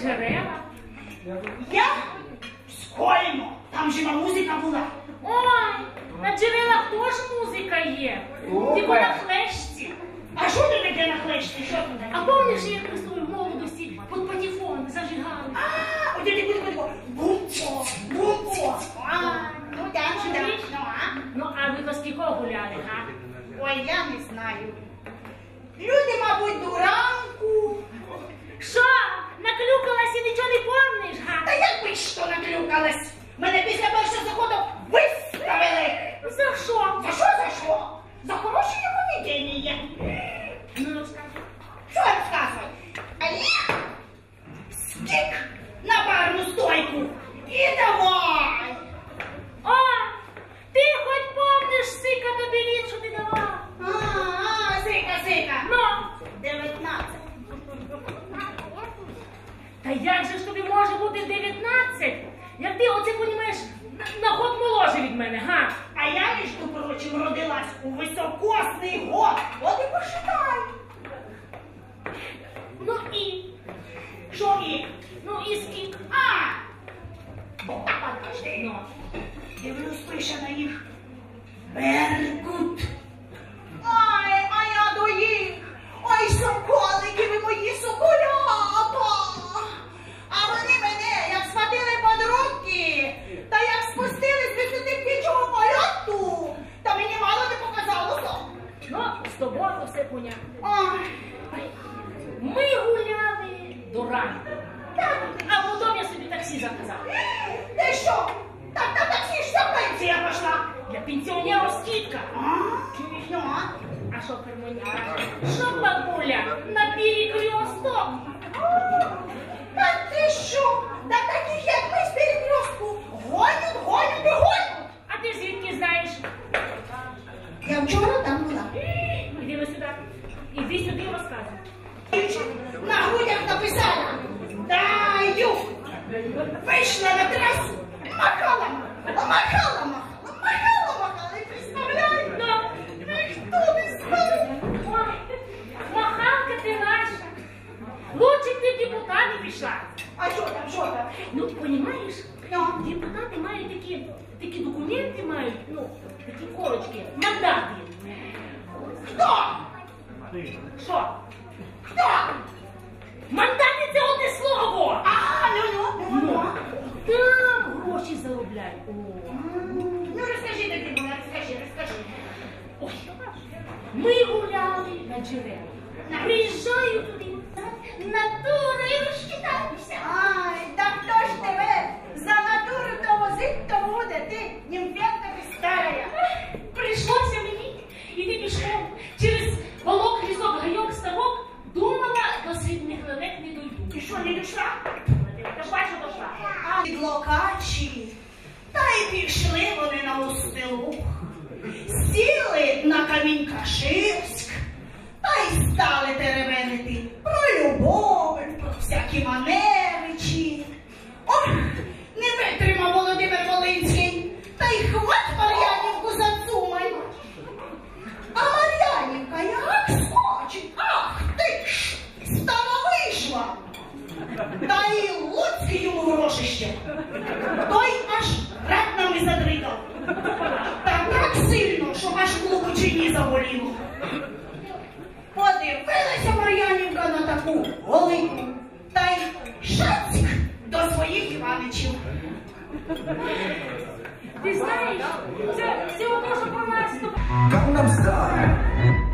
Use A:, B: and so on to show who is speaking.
A: джерела?
B: я скольно, там жива музика була.
A: Ой, на джерелах теж музика є. Тільки на флешці.
B: А що ти таке нахлещти, що ти таке?
A: А помниш, як ми з тобою в молодості під патефон зажигали?
B: А, от я буду буду бумціць, бумціць. А, ну так, що так, ну а?
A: Ну, а ви по скільки гуляли, га?
B: Ой, я не знаю. Люди, мабуть, до ранку.
A: Що? Наклюкалась і нічого не помниш,
B: якби що наклюкалась. Мене після першого заходу виставили.
A: За що?
B: За що, за що? За хороше поведіння.
A: Ну, розкажи.
B: Що я розказую? А я скік на барну стойку. І давай.
A: О, ти хоч помниш, сика тобі літ, що ти давав?
B: А, а, сика, сика.
A: Ну,
B: 19.
A: Та як же ж тобі може бути 19? Як ти оце понімаєш на, год моложе від мене, га?
B: А я, між прочим, родилась у високосний год. От і посчитай.
A: Ну і,
B: Що і?
A: ну і скільки?
B: А! Подожди.
A: Ну,
B: Дивлюсь, пише на їх. Беркут. з
A: тобою все понятно.
B: Ой,
A: Ми гуляли до ранку. А потім я собі таксі заказав.
B: ти що? Так на таксі ж за пенсія пішла.
A: Для пенсіонерів скидка.
B: А, чуєш, ну, а?
A: А що гармонія каже? Що бабуля на перекресток?
B: Та ти що? Та таких, як ми з перекрестку, гонять, гонять і гонять.
A: А ти звідки знаєш?
B: Я вчора Вийшла на трасу, махала, махала, махала, махала, махала. І представляю,
A: Ну,
B: ніхто не знає.
A: ой, махалка ти наша. Лучше б ти в депутати пішла.
B: А що там, що там?
A: Ну, розумієш,
B: Ну,
A: депутати мають такі, такі документи мають, ну, такі корочки, мандати.
B: хто?
A: Що?
B: Хто?
A: Мандати це одне слово. Джерела. Приїжджаю туди, натура і розчитаюся.
B: Ай, да хто ж тебе за натуру то возить, то буде ти, німфетка ти старая.
A: Прийшлося мені іти пішком через волок, лісок, гайок, ставок. Думала, до світних лелек не дойду.
B: І що, не дійшла?
A: Та ж бачу, дошла.
B: А та й пішли вони на устилух. Сіли на камінь Каширськ, та й стали теревенити про любов, про всякі маневичі. Ох, не витримав Володимир Волинський, та й хвать Мар'янівку зацумай. А Мар'янівка як скочить, ах ти ж, стара вийшла. Та й Луцький йому грошище. Той аж ратнами задригав. Та так що аж у клубочині заболіло. Подивилася Мар'янівка на таку голику, та й шацьк до своїх Іваничів.
A: Ти знаєш, це, всього одно, що про нас.
C: Gangnam Style.